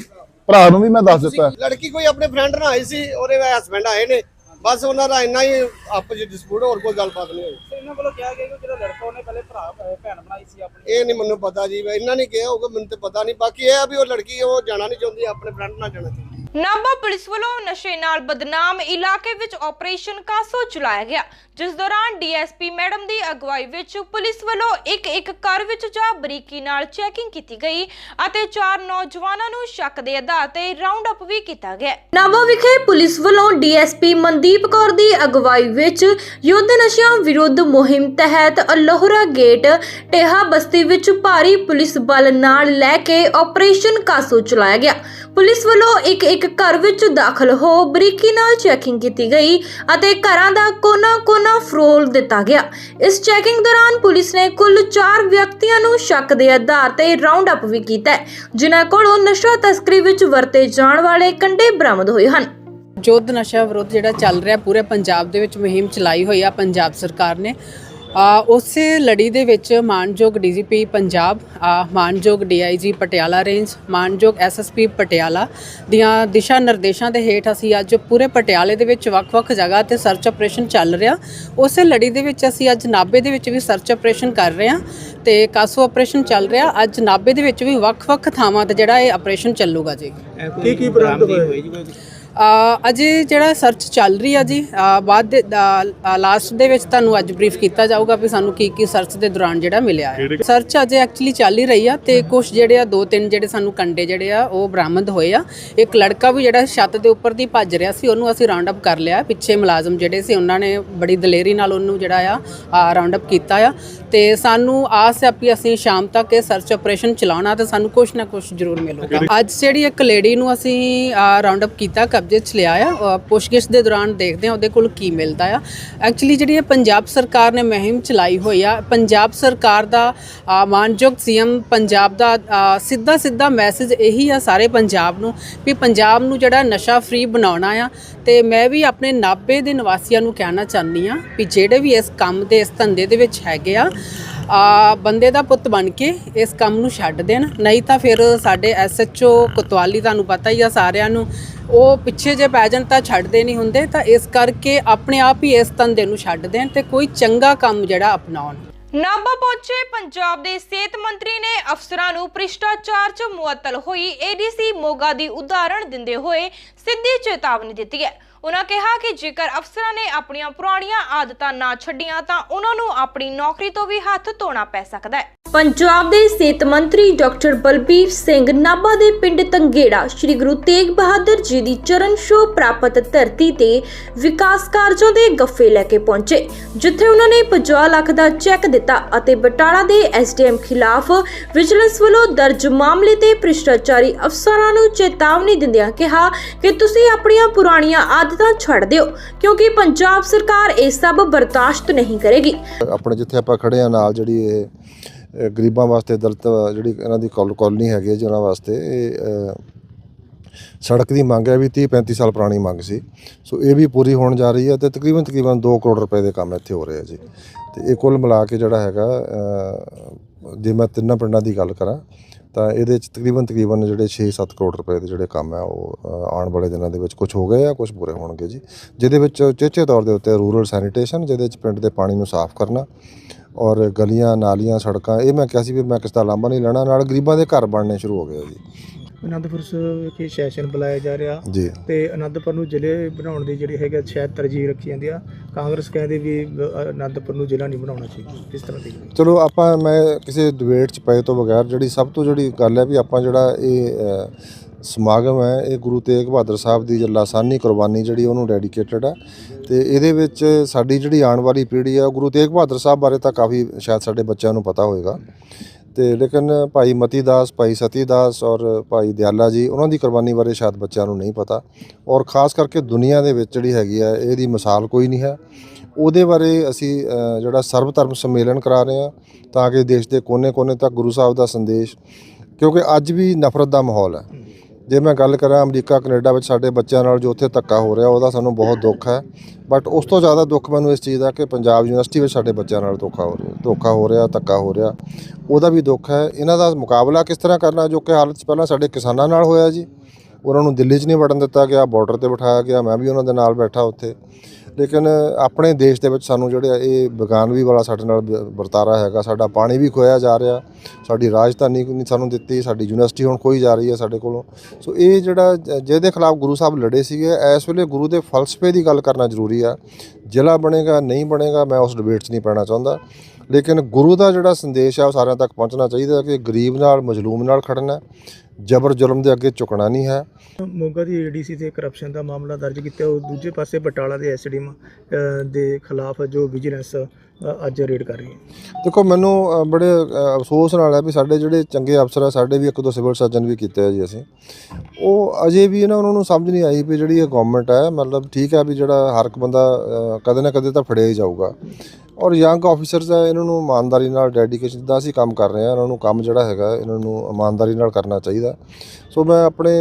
ਭਰਾ ਨੂੰ ਵੀ ਮੈਂ ਦੱਸ ਦਿੱਤਾ ਹੈ। ਲੜਕੀ ਕੋਈ ਆਪਣੇ ਫਰੈਂਡ ਨਾਲ ਆਈ ਸੀ ਉਹਦੇ ਹਸਬੰਡ ਆਏ ਨੇ ਬਸ ਉਹਨਾਂ ਦਾ ਇੰਨਾ ਹੀ ਆਪਸ ਵਿੱਚ ਡਿਸਪਿਊਟ ਹੋਰ ਕੋਈ ਗੱਲਬਾਤ ਨਹੀਂ ਹੋਈ। ਤੇ ਇਹਨਾਂ ਵੱਲੋਂ ਕਿਹਾ ਗਿਆ ਕਿ ਜਿਹੜਾ ਲੜਕਾ ਉਹਨੇ ਪਹਿਲੇ ਭਰਾ ਅਹ ਭੈਣ ਬਣਾਈ ਸੀ ਆਪਣੀ। ਇਹ ਨਹੀਂ ਮੈਨੂੰ ਪਤਾ ਜੀ ਇਹਨਾਂ ਨੇ ਕਿਹਾ ਹੋਊਗਾ ਮੈਨੂੰ ਤੇ ਪਤਾ ਨਹੀਂ। ਬਾਕੀ ਇਹ ਆ ਵੀ ਉਹ ਲੜਕੀ ਉਹ ਜਾਣਾ ਨਹੀਂ ਚਾਹੁੰਦੀ ਆਪਣੇ ਫਰੈਂਡ ਨਾਲ ਜਾਣਾ ਚਾਹੁੰਦੀ। ਨਾਭਾ ਪੁਲਿਸ ਵੱਲੋਂ ਨਸ਼ੇ ਨਾਲ ਬਦਨਾਮ ਇਲਾਕੇ ਵਿੱਚ ਆਪਰੇਸ਼ਨ ਕਾਸੋ ਚਲਾਇਆ ਗਿਆ, ਜਿਸ ਦੌਰਾਨ ਡੀਐਸਪੀ ਮੈਡਮ ਦੀ ਅਗਵਾਈ ਵਿੱਚ ਪੁਲਿਸ ਵੱਲੋਂ ਇੱਕ ਇੱਕ ਘਰ ਵਿੱਚ ਜਾ ਬਰੀਕੀ ਨਾਲ ਚੈਕਿੰਗ ਕੀਤੀ ਗਈ ਅਤੇ ਚਾਰ ਨੌਜਵਾਨਾਂ ਨੂੰ ਸ਼ੱਕ ਦੇ ਆਧਾਰ ਤੇ ਰਾਉਂਡ ਅਪ ਵੀ ਕੀਤਾ ਗਿਆ। ਨਾਭਾ ਵਿਖੇ ਪੁਲਿਸ ਵੱਲੋਂ ਡੀਐਸਪੀ ਮਨਦੀਪ ਕੌਰ ਦੀ ਅਗਵਾਈ ਵਿੱਚ ਯੁੱਧ ਨਸ਼ਿਆਂ ਵਿਰੁੱਧ ਮੁਹਿੰਮ ਤਹਿਤ ਅਲੋਹਰਾ ਗੇਟ, ਟੇਹਾ ਬਸਤੀ ਵਿੱਚ ਭਾਰੀ ਪੁਲਿਸ ਬਲ ਨਾਲ ਲੈ ਕੇ ਆਪਰੇਸ਼ਨ ਕਾਸੋ ਚਲਾਇਆ ਗਿਆ। ਪੁਲਿਸ ਵੱਲੋਂ ਇੱਕ ਇੱਕ ਘਰ ਵਿੱਚ ਦਾਖਲ ਹੋ ਬਰੀਕੀ ਨਾਲ ਚੈਕਿੰਗ ਕੀਤੀ ਗਈ ਅਤੇ ਘਰਾਂ ਦਾ ਕੋਨਾ-ਕੋਨਾ ਫਰੋਲ ਦਿੱਤਾ ਗਿਆ। ਇਸ ਚੈਕਿੰਗ ਦੌਰਾਨ ਪੁਲਿਸ ਨੇ ਕੁੱਲ 4 ਵਿਅਕਤੀਆਂ ਨੂੰ ਸ਼ੱਕ ਦੇ ਆਧਾਰ ਤੇ ਰਾਉਂਡ ਅਪ ਵੀ ਕੀਤਾ ਹੈ, ਜਿਨ੍ਹਾਂ ਕੋਲੋਂ ਨਸ਼ਾ ਤਸਕਰੀ ਵਿੱਚ ਵਰਤੇ ਜਾਣ ਵਾਲੇ ਕੰਡੇ ਬਰਾਮਦ ਹੋਏ ਹਨ। ਯੁੱਧ ਨਸ਼ਾ ਵਿਰੁੱਧ ਜਿਹੜਾ ਚੱਲ ਰਿਹਾ, ਪੂਰੇ ਪੰਜਾਬ ਦੇ ਵਿੱਚ ਮੁਹਿੰਮ ਚਲਾਈ ਹੋਈ ਆ, ਪੰਜਾਬ ਸਰਕਾਰ ਨੇ। ਉਸੇ ਲੜੀ ਦੇ ਵਿੱਚ ਮਾਨਯੋਗ ਡੀਜੀਪੀ ਪੰਜਾਬ ਆ ਮਾਨਯੋਗ ਡੀਆਈਜੀ ਪਟਿਆਲਾ ਰੇਂਜ ਮਾਨਯੋਗ ਐਸਐਸਪੀ ਪਟਿਆਲਾ ਦੀਆਂ ਦਿਸ਼ਾ ਨਿਰਦੇਸ਼ਾਂ ਦੇ ਹੇਠ ਅਸੀਂ ਅੱਜ ਪੂਰੇ ਪਟਿਆਲੇ ਦੇ ਵਿੱਚ ਵੱਖ-ਵੱਖ ਜਗ੍ਹਾ ਤੇ ਸਰਚ ਆਪਰੇਸ਼ਨ ਚੱਲ ਰਿਹਾ। ਉਸੇ ਲੜੀ ਦੇ ਵਿੱਚ ਅਸੀਂ ਅੱਜ ਨਾਬੇ ਦੇ ਵਿੱਚ ਵੀ ਸਰਚ ਆਪਰੇਸ਼ਨ ਕਰ ਰਹੇ ਹਾਂ ਤੇ ਕਾਸੋ ਆਪਰੇਸ਼ਨ ਚੱਲ ਰਿਹਾ। ਅੱਜ ਨਾਬੇ ਦੇ ਵਿੱਚ ਵੀ ਵੱਖ-ਵੱਖ ਥਾਵਾਂ ਤੇ ਜਿਹੜਾ ਇਹ ਆਪਰੇਸ਼ਨ ਚੱਲੂਗਾ ਜੀ। ਕੀ ਕੀ ਬਰਾਮਦ ਹੋਏ ਅ, ਅਜੇ ਜਿਹੜਾ ਸਰਚ ਚੱਲ ਰਹੀ ਆ ਜੀ ਬਾਅਦ ਦੇ ਲਾਸਟ ਦੇ ਵਿੱਚ ਤੁਹਾਨੂੰ ਅੱਜ ਬਰੀਫ ਕੀਤਾ ਜਾਊਗਾ ਵੀ ਸਾਨੂੰ ਕੀ ਕੀ ਸਰਚ ਦੇ ਦੌਰਾਨ ਜਿਹੜਾ ਮਿਲਿਆ ਹੈ। ਸਰਚ ਅਜੇ ਐਕਚੁਅਲੀ ਚੱਲ ਹੀ ਰਹੀ ਆ ਤੇ ਕੁਝ ਜਿਹੜੇ ਆ ਦੋ ਤਿੰਨ ਜਿਹੜੇ ਸਾਨੂੰ ਕੰਡੇ ਜਿਹੜੇ ਆ ਉਹ ਬਰਾਮਦ ਹੋਏ ਆ। ਇੱਕ ਲੜਕਾ ਵੀ ਜਿਹੜਾ ਛੱਤ ਦੇ ਉੱਪਰ ਦੀ ਭੱਜ ਰਿਹਾ ਸੀ ਉਹਨੂੰ ਅਸੀਂ ਰਾਉਂਡ ਅਪ ਕਰ ਲਿਆ। ਪਿੱਛੇ ਮੁਲਾਜ਼ਮ ਜਿਹੜੇ ਸੀ ਉਹਨਾਂ ਨੇ ਬੜੀ ਦਲੇਰੀ ਨਾਲ ਉਹਨੂੰ ਜਿਹੜਾ ਆ ਰਾਉਂਡ ਅਪ ਕੀਤਾ ਆ। ਤੇ ਸਾਨੂੰ ਆਸ ਹੈ ਵੀ ਅਸੀਂ ਸ਼ਾਮ ਤੱਕ ਇਹ ਸਰਚ ਆਪਰੇਸ਼ਨ ਚਲਾਉਣਾ ਤੇ ਸਾਨੂੰ ਕੁਝ ਨਾ ਕੁਝ ਜ਼ਰੂਰ ਮਿਲੂਗਾ। ਅੱਜ ਜਿਹੜੀ ਇੱਕ ਲੇਡੀ ਨੂੰ ਅਸੀਂ ਰਾਉਂਡ ਅਪ ਕੀਤਾ ਕਬਜ਼ੇ 'ਚ ਲਿਆ ਆ। ਪੁੱਛਗਿੱਛ ਦੇ ਦੌਰਾਨ ਦੇਖਦੇ ਆ ਉਹਦੇ ਕੋਲ ਕੀ ਮਿਲਦਾ ਆ। ਐਕਚੁਅਲੀ ਜਿਹੜੀ ਇਹ ਪੰਜਾਬ ਸਰਕਾਰ ਨੇ ਮੁਹਿੰਮ ਚਲਾਈ ਹੋਈ ਆ ਪੰਜਾਬ ਸਰਕਾਰ ਦਾ ਅ, ਮਾਨਯੋਗ ਸੀਐਮ ਪੰਜਾਬ ਦਾ ਸਿੱਧਾ ਸਿੱਧਾ ਮੈਸੇਜ ਇਹੀ ਆ ਸਾਰੇ ਪੰਜਾਬ ਨੂੰ ਵੀ ਪੰਜਾਬ ਨੂੰ ਜਿਹੜਾ ਨਸ਼ਾ ਫ੍ਰੀ ਬਣਾਉਣਾ ਆ ਤੇ ਮੈਂ ਵੀ ਆਪਣੇ ਨਾਭੇ ਦੇ ਨਿਵਾਸੀਆਂ ਨੂੰ ਕਹਿਣਾ ਚਾਹੁੰਦੀ ਆ ਵੀ ਜਿਹੜੇ ਵੀ ਇਸ ਕੰਮ ਦੇ ਇਸ ਧੰਦੇ ਦੇ ਵਿੱਚ ਹੈਗੇ ਆ ਆ ਬੰਦੇ ਦਾ ਪੁੱਤ ਬਣ ਕੇ ਇਸ ਕੰਮ ਨੂੰ ਛੱਡ ਦੇਣ। ਨਹੀਂ ਤਾਂ ਫਿਰ ਸਾਡੇ ਐਸਐਚਓ ਕੋਤਵਾਲੀ ਤੁਹਾਨੂੰ ਪਤਾ ਹੀ ਆ ਸਾਰਿਆਂ ਨੂੰ, ਉਹ ਪਿੱਛੇ ਜੇ ਪੈ ਜਾਣ ਤਾਂ ਛੱਡਦੇ ਨਹੀਂ ਹੁੰਦੇ, ਤਾਂ ਇਸ ਕਰਕੇ ਆਪਣੇ ਆਪ ਹੀ ਇਸ ਧੰਦੇ ਨੂੰ ਛੱਡ ਦੇਣ ਤੇ ਕੋਈ ਚੰਗਾ ਕੰਮ ਜਿਹੜਾ ਅਪਣਾਉਣ। ਨਾਭਾ ਪਹੁੰਚੇ ਪੰਜਾਬ ਦੇ ਸਿਹਤ ਮੰਤਰੀ ਨੇ ਅਫਸਰਾਂ ਨੂੰ ਭ੍ਰਿਸ਼ਟਾਚਾਰ 'ਚ ਮੁਅੱਤਲ ਹੋਈ। ਏਡੀਸੀ ਮੋਗਾ ਦੀ ਉਦਾਹਰਣ ਦਿੰਦੇ ਹੋਏ ਸਿੱਧੀ ਚੇਤਾਵਨੀ ਦਿੱਤੀ ਹੈ। ਉਹਨਾਂ ਕਿਹਾ ਕਿ ਜੇਕਰ ਅਫਸਰਾਂ ਨੇ ਆਪਣੀਆਂ ਪੁਰਾਣੀਆਂ ਆਦਤਾਂ ਨਾ ਛੱਡੀਆਂ ਤਾਂ ਉਹਨਾਂ ਨੂੰ ਆਪਣੀ ਨੌਕਰੀ ਤੋਂ ਵੀ ਹੱਥ ਧੋਣਾ ਪੈ ਸਕਦਾ ਹੈ। ਪੰਜਾਬ ਦੇ ਸਿਹਤ ਮੰਤਰੀ ਡਾਕਟਰ ਬਲਬੀਰ ਸਿੰਘ ਨਾਭਾ ਦੇ ਪਿੰਡ ਤੰਗੇੜਾ ਸ੍ਰੀ ਗੁਰੂ ਤੇਗ ਬਹਾਦਰ ਜੀ ਦੀ ਚਰਨ ਛੋਹ ਪ੍ਰਾਪਤ ਧਰਤੀ ਤੇ ਵਿਕਾਸ ਕਾਰਜਾਂ ਦੇ ਗੱਫੇ ਲੈ ਕੇ ਪਹੁੰਚੇ, ਜਿੱਥੇ ਉਹਨਾਂ ਨੇ 50 ਲੱਖ ਦਾ ਚੈੱਕ ਦਿੱਤਾ ਅਤੇ ਬਟਾਲਾ ਦੇ ਐਸਡੀਐਮ ਖਿਲਾਫ ਵਿਜੀਲੈਂਸ ਵੱਲੋਂ ਦਰਜ ਮਾਮਲੇ ਤੇ ਭ੍ਰਿਸ਼ਟਾਚਾਰੀ ਅਫਸਰਾਂ ਨੂੰ ਚੇਤਾਵਨੀ ਦਿੰਦਿਆਂ ਕਿਹਾ ਕਿ ਤੁਸੀਂ ਆਪਣੀਆਂ ਪੁਰਾਣੀਆਂ ਆਦਤਾਂ ਛੱਡ ਦਿਓ, ਕਿਉਂਕਿ ਪੰਜਾਬ ਸਰਕਾਰ ਇਹ ਸਭ ਬਰਦਾਸ਼ਤ ਨਹੀਂ ਕਰੇਗੀ। ਆਪਣੇ ਜਿੱਥੇ ਆਪਾਂ ਖੜੇ ਆ ਨਾਲ ਜਿਹੜੀ ਇਹ ਗਰੀਬਾਂ ਵਾਸਤੇ ਦਲਤ, ਜਿਹੜੀ ਇਹਨਾਂ ਦੀ ਕੌਲ, ਕੌਲਨੀ ਹੈਗੀ ਹੈ ਜੀ ਉਹਨਾਂ ਵਾਸਤੇ, ਇਹ ਸੜਕ ਦੀ ਮੰਗ ਹੈ ਵੀ 30 35 ਸਾਲ ਪੁਰਾਣੀ ਮੰਗ ਸੀ। ਸੋ ਇਹ ਵੀ ਪੂਰੀ ਹੋਣ ਜਾ ਰਹੀ ਹੈ ਤੇ ਤਕਰੀਬਨ ਤਕਰੀਬਨ 2 ਕਰੋੜ ਰੁਪਏ ਦੇ ਕੰਮ ਇੱਥੇ ਹੋ ਰਹੇ ਆ ਜੀ। ਤੇ ਇਹ ਕੁੱਲ ਮਿਲਾ ਕੇ ਜਿਹੜਾ ਹੈਗਾ ਜੇ ਮੈਂ ਤਿੰਨਾਂ ਪਿੰਡਾਂ ਦੀ ਗੱਲ ਕਰਾਂ, ਤਾਂ ਇਹਦੇ ਚ ਤਕਰੀਬਨ ਤਕਰੀਬਨ ਜਿਹੜੇ 6-7 ਕਰੋੜ ਰੁਪਏ ਦੇ ਜਿਹੜੇ ਕੰਮ ਹੈ, ਉਹ ਆਉਣ ਵਾਲੇ ਦਿਨਾਂ ਦੇ ਵਿੱਚ ਕੁਝ ਹੋ ਗਏ ਆ ਕੁਝ ਪੂਰੇ ਹੋਣਗੇ ਜੀ। ਜਿਹਦੇ ਵਿੱਚ ਚੇਚੇ ਤੌਰ ਦੇ ਉੱਤੇ ਰੂਰਲ ਸੈਨੀਟੇਸ਼ਨ, ਜਿਹਦੇ ਵਿੱਚ ਪਿੰਡ ਦੇ ਪਾਣੀ ਨੂੰ ਸਾਫ਼ ਕਰਨਾ ਔਰ ਗਲੀਆਂ ਨਾਲੀਆਂ ਸੜਕਾਂ ਇਹ ਮੈਂ ਕਿਹਾ ਸੀ ਵੀ ਮੈਂ ਕਿਸ ਦਾ ਲਾਂਭਾ ਨਹੀਂ ਲੈਣਾ ਨਾਲ ਗਰੀਬਾਂ ਦੇ ਘਰ ਬਣਨੇ ਸ਼ੁਰੂ ਹੋ ਗਏ ਜੀ। ਅਨੰਦਪੁਰ ਵਿਖੇ ਸੈਸ਼ਨ ਬੁਲਾਇਆ ਜਾ ਰਿਹਾ। ਜੀ। ਤੇ ਅਨੰਦਪੁਰ ਨੂੰ ਜ਼ਿਲ੍ਹੇ ਬਣਾਉਣ ਦੀ ਜਿਹੜੀ ਹੈਗਾ ਸ਼ਾਇਦ ਤਰਜੀਹ ਰੱਖੀ ਜਾਂਦੀ ਆ। ਕਾਂਗਰਸ ਕਹਿੰਦੇ ਵੀ ਅਨੰਦਪੁਰ ਨੂੰ ਜ਼ਿਲ੍ਹਾ ਨਹੀਂ ਬਣਾਉਣਾ ਚਾਹੀਦਾ। ਕਿਸ ਤਰ੍ਹਾਂ ਦੀ ਚਲੋ ਆਪਾਂ ਮੈਂ ਕਿਸੇ ਡਿਬੇਟ ਚ ਪਏ ਤੋਂ ਬਗੈਰ ਜਿਹੜੀ ਸਭ ਤੋਂ ਜਿਹੜੀ ਗੱਲ ਹੈ ਵੀ ਆਪਾਂ ਜਿਹੜਾ ਇਹ ਸਮਾਗਮ ਹੈ ਇਹ ਗੁਰੂ ਤੇਗ ਬਹਾਦਰ ਸਾਹਿਬ ਦੀ ਜਿਹੜੀ ਲਾਸਾਨੀ ਕੁਰਬਾਨੀ ਜਿਹੜੀ ਉਹਨੂੰ ਡੈਡੀਕੇਟਡ ਹੈ ਤੇ ਇਹਦੇ ਵਿੱਚ ਸਾਡੀ ਜਿਹੜੀ ਆਉਣ ਵਾਲੀ ਪੀੜ੍ਹੀ ਆ ਉਹ ਗੁਰੂ ਤੇਗ ਬਹਾਦਰ ਸਾਹਿਬ ਬਾਰੇ ਤਾਂ ਕਾਫੀ ਸ਼ਾਇਦ ਸਾਡੇ ਬੱਚਿਆਂ ਨੂੰ ਪਤਾ ਹੋਏਗਾ। ਤੇ ਲੇਕਿਨ ਭਾਈ ਮਤੀ ਦਾਸ ਭਾਈ ਸਤੀ ਦਾਸ ਔਰ ਭਾਈ ਦਿਆਲਾ ਜੀ, ਉਹਨਾਂ ਦੀ ਕੁਰਬਾਨੀ ਬਾਰੇ ਸ਼ਾਇਦ ਬੱਚਿਆਂ ਨੂੰ ਨਹੀਂ ਪਤਾ। ਔਰ ਖਾਸ ਕਰਕੇ ਦੁਨੀਆ ਦੇ ਵਿੱਚ ਜਿਹੜੀ ਹੈਗੀ ਹੈ ਇਹਦੀ ਮਿਸਾਲ ਕੋਈ ਨਹੀਂ ਹੈ। ਉਹਦੇ ਬਾਰੇ ਅਸੀਂ ਜਿਹੜਾ ਸਰਵ ਧਰਮ ਸੰਮੇਲਨ ਕਰਾ ਰਹੇ ਹਾਂ, ਤਾਂ ਕਿ ਦੇਸ਼ ਦੇ ਕੋਨੇ-ਕੋਨੇ ਤੱਕ ਗੁਰੂ ਸਾਹਿਬ ਦਾ ਸੰਦੇਸ਼, ਕਿਉਂਕਿ ਅੱਜ ਵੀ ਨਫ਼ਰਤ ਦਾ ਮਾਹੌਲ ਹੈ। ਜੇ ਮੈਂ ਗੱਲ ਕਰਾਂ ਅਮਰੀਕਾ, ਕੈਨੇਡਾ ਵਿੱਚ ਸਾਡੇ ਬੱਚਿਆਂ ਨਾਲ ਜੋ ਉੱਥੇ ਧੱਕਾ ਹੋ ਰਿਹਾ, ਉਹਦਾ ਸਾਨੂੰ ਬਹੁਤ ਦੁੱਖ ਹੈ। ਬਟ ਉਸ ਤੋਂ ਜ਼ਿਆਦਾ ਦੁੱਖ ਮੈਨੂੰ ਇਸ ਚੀਜ਼ ਦਾ ਕਿ ਪੰਜਾਬ ਯੂਨੀਵਰਸਿਟੀ ਵਿੱਚ ਸਾਡੇ ਬੱਚਿਆਂ ਨਾਲ ਧੋਖਾ ਹੋ ਰਿਹਾ, ਧੋਖਾ ਹੋ ਰਿਹਾ, ਧੱਕਾ ਹੋ ਰਿਹਾ। ਉਹਦਾ ਵੀ ਦੁੱਖ ਹੈ। ਇਹਨਾਂ ਦਾ ਮੁਕਾਬਲਾ ਕਿਸ ਤਰ੍ਹਾਂ ਕਰਨਾ, ਜੋ ਕਿ ਹਾਲਤ 'ਚ ਪਹਿਲਾਂ ਸਾਡੇ ਕਿਸਾਨਾਂ ਨਾਲ ਹੋਇਆ ਜੀ। ਉਹਨਾਂ ਨੂੰ ਦਿੱਲੀ 'ਚ ਨਹੀਂ ਵੜਨ ਦਿੱਤਾ ਗਿਆ ਬਾਰਡਰ ਤੇ ਬਿਠਾਇਆ ਗਿਆ, ਮੈਂ ਵੀ ਉਹਨਾਂ ਦੇ ਨਾਲ ਬੈਠਾ ਉੱਥੇ। ਲੇਕਿਨ ਆਪਣੇ ਦੇਸ਼ ਦੇ ਵਿੱਚ ਸਾਨੂੰ ਜਿਹੜੇ ਇਹ ਬਗਾਨਵੀ ਵਾਲਾ ਸਾਡੇ ਨਾਲ ਵਰਤਾਰਾ ਹੈਗਾ, ਸਾਡਾ ਪਾਣੀ ਵੀ ਖੋਇਆ ਜਾ ਰਿਹਾ, ਸਾਡੀ ਰਾਜਧਾਨੀ ਨਹੀਂ ਸਾਨੂੰ ਦਿੱਤੀ, ਸਾਡੀ ਯੂਨੀਵਰਸਿਟੀ ਹੁਣ ਖੋਈ ਜਾ ਰਹੀ ਹੈ ਸਾਡੇ ਕੋਲੋਂ। ਸੋ ਇਹ ਜਿਹੜਾ ਜਿਹਦੇ ਖਿਲਾਫ ਗੁਰੂ ਸਾਹਿਬ ਲੜੇ ਸੀਗੇ, ਇਸ ਵੇਲੇ ਗੁਰੂ ਦੇ ਫਲਸਫੇ ਦੀ ਗੱਲ ਕਰਨਾ ਜ਼ਰੂਰੀ ਆ। ਜ਼ਿਲ੍ਹਾ ਬਣੇਗਾ, ਨਹੀਂ ਬਣੇਗਾ, ਮੈਂ ਉਸ ਡਿਬੇਟ 'ਚ ਨਹੀਂ ਪੈਣਾ ਚਾਹੁੰਦਾ। ਲੇਕਿਨ ਗੁਰੂ ਦਾ ਜਿਹੜਾ ਸੰਦੇਸ਼ ਆ ਉਹ ਸਾਰਿਆਂ ਤੱਕ ਪਹੁੰਚਣਾ ਚਾਹੀਦਾ ਕਿ ਗਰੀਬ ਨਾਲ ਮਜ਼ਲੂਮ ਨਾਲ ਖੜਨਾ ਜਬਰ ਜ਼ੁਲਮ ਦੇ ਅੱਗੇ ਝੁਕਣਾ ਨਹੀਂ ਹੈ। ਮੋਗਾ ਦੀ ਏਡੀਸੀ ਤੇ ਕਰਪਸ਼ਨ ਦਾ ਮਾਮਲਾ ਦਰਜ ਕੀਤਾ ਉਹ ਦੂਜੇ ਪਾਸੇ ਬਟਾਲਾ ਦੇ ਐਸਡੀਐਮ ਦੇ ਖਿਲਾਫ ਜੋ ਵਿਜੀਲੈਂਸ ਅੱਜ ਰੇਡ ਕਰ ਰਹੀ ਹੈ। ਦੇਖੋ ਮੈਨੂੰ ਬੜੇ ਅਫਸੋਸ ਨਾਲ ਹੈ ਵੀ ਸਾਡੇ ਜਿਹੜੇ ਚੰਗੇ ਅਫਸਰ ਆ ਸਾਡੇ ਵੀ ਇੱਕ ਦੋ ਸਿਵਲ ਸਰਜਨ ਵੀ ਕੀਤੇ ਆ ਜੀ ਅਸੀਂ। ਉਹ ਅਜੇ ਵੀ ਨਾ ਉਹਨਾਂ ਨੂੰ ਸਮਝ ਨਹੀਂ ਆਈ ਵੀ ਜਿਹੜੀ ਇਹ ਗਵਰਨਮੈਂਟ ਹੈ ਮਤਲਬ ਠੀਕ ਹੈ ਵੀ ਜਿਹੜਾ ਹਰ ਇੱਕ ਬੰਦਾ ਕਦੇ ਨਾ ਕਦੇ ਤਾਂ ਫੜਿਆ ਹੀ ਜਾਊਗਾ। ਔਰ ਯੰਗ ਆਫੀਸਰਸ ਆ ਇਹਨਾਂ ਨੂੰ ਇਮਾਨਦਾਰੀ ਨਾਲ ਡੈਡੀਕੇਸ਼ਨ ਦਾ ਅਸੀਂ ਕੰਮ ਕਰ ਰਹੇ ਹਾਂ, ਇਹਨਾਂ ਨੂੰ ਕੰਮ ਜਿਹੜਾ ਹੈਗਾ, ਇਹਨਾਂ ਨੂੰ ਇਮਾਨਦਾਰੀ ਨਾਲ ਕਰਨਾ ਚਾਹੀਦਾ। ਸੋ ਮੈਂ ਆਪਣੇ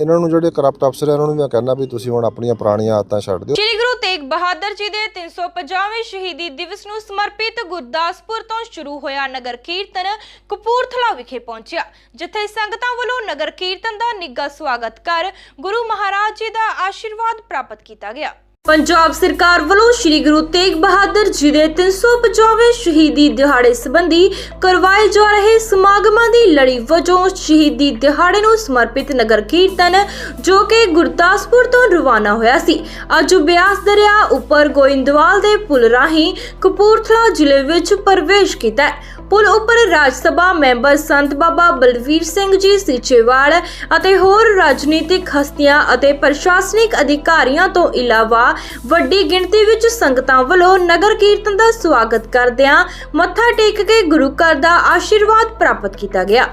ਇਹਨਾਂ ਨੂੰ ਜਿਹੜੇ ਕਰਪਟ ਅਫਸਰ ਆ ਇਹਨਾਂ ਨੂੰ ਮੈਂ ਕਹਿੰਦਾ ਵੀ ਤੁਸੀਂ ਹੁਣ ਆਪਣੀਆਂ ਪੁਰਾਣੀਆਂ ਆਦਤਾਂ ਛੱਡ ਦਿਓ। ਸ਼੍ਰੀ ਗੁਰੂ ਤੇਗ ਬਹਾਦਰ ਜੀ ਦੇ 350ਵੇਂ ਸ਼ਹੀਦੀ ਦਿਵਸ ਨੂੰ ਸਮਰਪਿਤ ਗੁਰਦਾਸਪੁਰ ਤੋਂ ਸ਼ੁਰੂ ਹੋਇਆ ਨਗਰ ਕੀਰਤਨ ਕਪੂਰਥਲਾ ਵਿਖੇ ਪਹੁੰਚਿਆ, ਜਿੱਥੇ ਸੰਗਤਾਂ ਵੱਲੋਂ ਨਗਰ ਕੀਰਤਨ ਦਾ ਨਿੱਘਾ ਸਵਾਗਤ ਕਰ ਗੁਰੂ ਮਹਾਰਾਜ ਜੀ ਦਾ ਆਸ਼ੀਰਵਾਦ ਪ੍ਰਾਪਤ ਕੀਤਾ ਗਿਆ। ਪੰਜਾਬ ਸਰਕਾਰ ਵੱਲੋਂ ਸ਼੍ਰੀ ਗੁਰੂ ਤੇਗ ਬਹਾਦਰ ਜੀ ਦੇ 350ਵੇਂ ਸ਼ਹੀਦੀ ਦਿਹਾੜੇ ਸੰਬੰਧੀ ਕਰਵਾਏ ਜਾ ਰਹੇ ਸਮਾਗਮਾਂ ਦੀ ਲੜੀ ਵਜੋਂ ਸ਼ਹੀਦੀ ਦਿਹਾੜੇ ਨੂੰ ਸਮਰਪਿਤ ਨਗਰ ਕੀਰਤਨ ਜੋ ਕਿ ਗੁਰਦਾਸਪੁਰ ਤੋਂ ਰਵਾਨਾ ਹੋਇਆ ਸੀ। ਅੱਜ ਬਿਆਸ ਦਰਿਆ ਉੱਪਰ ਗੋਇੰਦਵਾਲ ਦੇ ਪੁਲ ਰਾਹੀਂ ਕਪੂਰਥਲਾ ਜ਼ਿਲ੍ਹੇ ਵਿੱਚ ਪ੍ਰਵੇਸ਼ ਕੀਤਾ ਹੈ। ਪੁਲ ਉੱਪਰ ਰਾਜ ਸਭਾ ਮੈਂਬਰ ਸੰਤ ਬਾਬਾ ਬਲਵੀਰ ਸਿੰਘ ਜੀ, ਸੀਚੇਵਾਲ ਅਤੇ ਹੋਰ ਰਾਜਨੀਤਿਕ ਹਸਤੀਆਂ ਅਤੇ ਪ੍ਰਸ਼ਾਸਨਿਕ ਅਧਿਕਾਰੀਆਂ ਤੋਂ ਇਲਾਵਾ ਵੱਡੀ ਗਿਣਤੀ ਵਿੱਚ ਸੰਗਤਾਂ ਵੱਲੋਂ ਨਗਰ ਕੀਰਤਨ ਦਾ ਸਵਾਗਤ ਕਰਦਿਆਂ ਮੱਥਾ ਟੇਕ ਕੇ ਗੁਰੂ ਘਰ ਦਾ ਆਸ਼ੀਰਵਾਦ ਪ੍ਰਾਪਤ ਕੀਤਾ ਗਿਆ।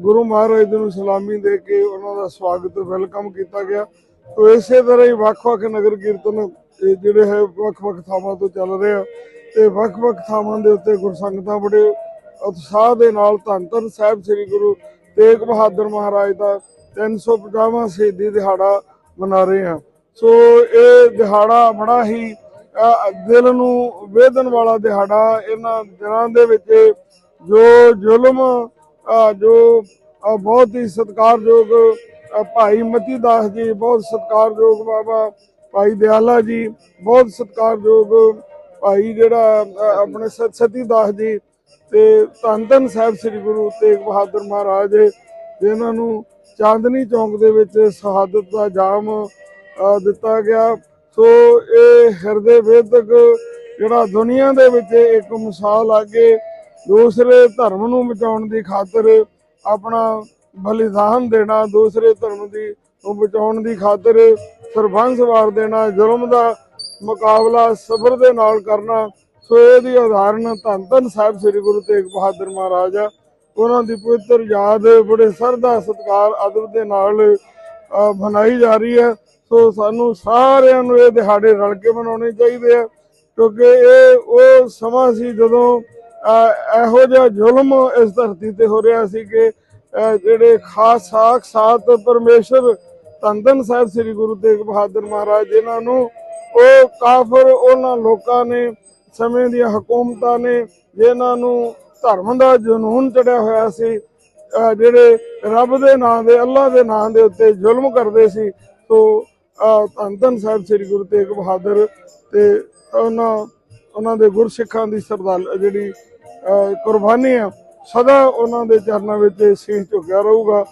ਗੁਰੂ ਮਹਾਰਾਜ ਨੂੰ ਸਲਾਮੀ ਦੇ ਕੇ ਉਹਨਾਂ ਦਾ ਸਵਾਗਤ, ਵੈਲਕਮ ਕੀਤਾ ਗਿਆ। ਤੋ ਇਸੇ ਤਰ੍ਹਾਂ ਹੀ ਵੱਖ-ਵੱਖ ਨਗਰ ਕੀਰਤਨ ਜਿਹੜੇ ਹੈ ਵੱਖ-ਵੱਖ ਥਾਵਾਂ ਤੋਂ ਚੱਲ ਰਹੇ ਆ। ਤੇ ਵੱਖ-ਵੱਖ ਥਾਵਾਂ ਦੇ ਉੱਤੇ ਗੁਰਸੰਗਤਾਂ ਬੜੇ ਉਤਸ਼ਾਹ ਦੇ ਨਾਲ ਧੰਨ ਧੰਨ ਸਾਹਿਬ ਸ੍ਰੀ ਗੁਰੂ ਤੇਗ ਬਹਾਦਰ ਮਹਾਰਾਜ ਦਾ 350ਵਾਂ ਸ਼ਹੀਦੀ ਦਿਹਾੜਾ ਮਨਾ ਰਹੇ ਹਾਂ। ਸੋ ਇਹ ਦਿਹਾੜਾ ਬੜਾ ਹੀ ਦਿਲ ਨੂੰ ਵੇਦਨ ਵਾਲਾ ਦਿਹਾੜਾ ਇਹਨਾਂ ਦਿਨਾਂ ਦੇ ਵਿੱਚ ਜੋ ਜ਼ੁਲਮ ਜੋ ਬਹੁਤ ਹੀ ਸਤਿਕਾਰਯੋਗ ਭਾਈ ਮਤੀ ਦਾਸ ਜੀ, ਬਹੁਤ ਸਤਿਕਾਰਯੋਗ ਬਾਬਾ ਭਾਈ ਦਿਆਲਾ ਜੀ, ਬਹੁਤ ਸਤਿਕਾਰਯੋਗ ਭਾਈ ਜਿਹੜਾ ਆਪਣੇ ਸਤ ਸਤੀ ਦਾਸ ਜੀ ਤੇ ਧੰਨ ਧੰਨ ਸਾਹਿਬ ਸ੍ਰੀ ਗੁਰੂ ਤੇਗ ਬਹਾਦਰ ਮਹਾਰਾਜ ਜਿਨ੍ਹਾਂ ਨੂੰ ਚਾਂਦਨੀ ਚੌਂਕ ਦੇ ਵਿੱਚ ਸ਼ਹਾਦਤ ਦਾ ਜਾਮ ਦਿੱਤਾ ਗਿਆ। ਸੋ ਇਹ ਹਿਰਦੇ ਵੇਦਕ ਜਿਹੜਾ ਦੁਨੀਆ ਦੇ ਵਿੱਚ ਇੱਕ ਮਿਸਾਲ ਅੱਗੇ ਦੂਸਰੇ ਧਰਮ ਨੂੰ ਬਚਾਉਣ ਦੀ ਖਾਤਰ ਆਪਣਾ ਬਲੀਦਾਨ ਦੇਣਾ, ਦੂਸਰੇ ਧਰਮ ਦੀ, ਨੂੰ ਬਚਾਉਣ ਦੀ ਖਾਤਰ ਸਰਬੰਸ ਵਾਰ ਦੇਣਾ, ਜ਼ੁਲਮ ਦਾ ਮੁਕਾਬਲਾ ਸਬਰ ਦੇ ਨਾਲ ਕਰਨਾ ਸੋ ਇਹਦੀ ਉਦਾਹਰਨ ਧੰਨ ਧੰਨ ਸਾਹਿਬ ਸ੍ਰੀ ਗੁਰੂ ਤੇਗ ਬਹਾਦਰ ਮਹਾਰਾਜ ਆ। ਉਹਨਾਂ ਦੀ ਪਵਿੱਤਰ ਯਾਦ ਬੜੇ ਸਰਦਾ ਸਤਿਕਾਰ ਅਦਬ ਦੇ ਨਾਲ ਅਹ, ਮਨਾਈ ਜਾ ਰਹੀ ਹੈ। ਸੋ ਸਾਨੂੰ ਸਾਰਿਆਂ ਨੂੰ ਇਹ ਦਿਹਾੜੇ ਰਲ ਕੇ ਮਨਾਉਣੇ ਚਾਹੀਦੇ ਆ ਕਿਉਂਕਿ ਇਹ ਉਹ ਸਮਾਂ ਸੀ ਜਦੋਂ ਇਹੋ ਜਿਹਾ ਜ਼ੁਲਮ ਇਸ ਧਰਤੀ ਤੇ ਹੋ ਰਿਹਾ ਸੀ ਕਿ ਜਿਹੜੇ ਖਾਸ ਸਾਖਸਾਤ ਪਰਮੇਸ਼ਰ ਧੰਨ ਧੰਨ ਸਾਹਿਬ ਸ੍ਰੀ ਗੁਰੂ ਤੇਗ ਬਹਾਦਰ ਮਹਾਰਾਜ ਜਿਨ੍ਹਾਂ ਨੂੰ ਉਹ ਕਾਫਰ ਉਹਨਾਂ ਲੋਕਾਂ ਨੇ, ਸਮੇਂ ਦੀਆਂ ਹਕੂਮਤਾਂ ਨੇ, ਜਿਨ੍ਹਾਂ ਨੂੰ ਧਰਮ ਦਾ ਜਨੂਨ ਚੜਿਆ ਹੋਇਆ ਸੀ ਜਿਹੜੇ ਰੱਬ ਦੇ ਨਾਂ ਦੇ ਅੱਲਾ ਦੇ ਨਾਂ ਦੇ ਉੱਤੇ ਜ਼ੁਲਮ ਕਰਦੇ ਸੀ ਸੋ ਧੰਨ ਧੰਨ ਸਾਹਿਬ ਸ੍ਰੀ ਗੁਰੂ ਤੇਗ ਬਹਾਦਰ ਤੇ ਉਹਨਾਂ ਉਹਨਾਂ ਦੇ ਗੁਰਸਿੱਖਾਂ ਦੀ ਸਰਦਾਰ, ਜਿਹੜੀ ਕੁਰਬਾਨੀ ਆ, ਸਦਾ ਉਹਨਾਂ ਦੇ ਚਰਨਾਂ ਵਿੱਚ ਸੀਸ ਝੁਕਿਆ ਰਹੂਗਾ।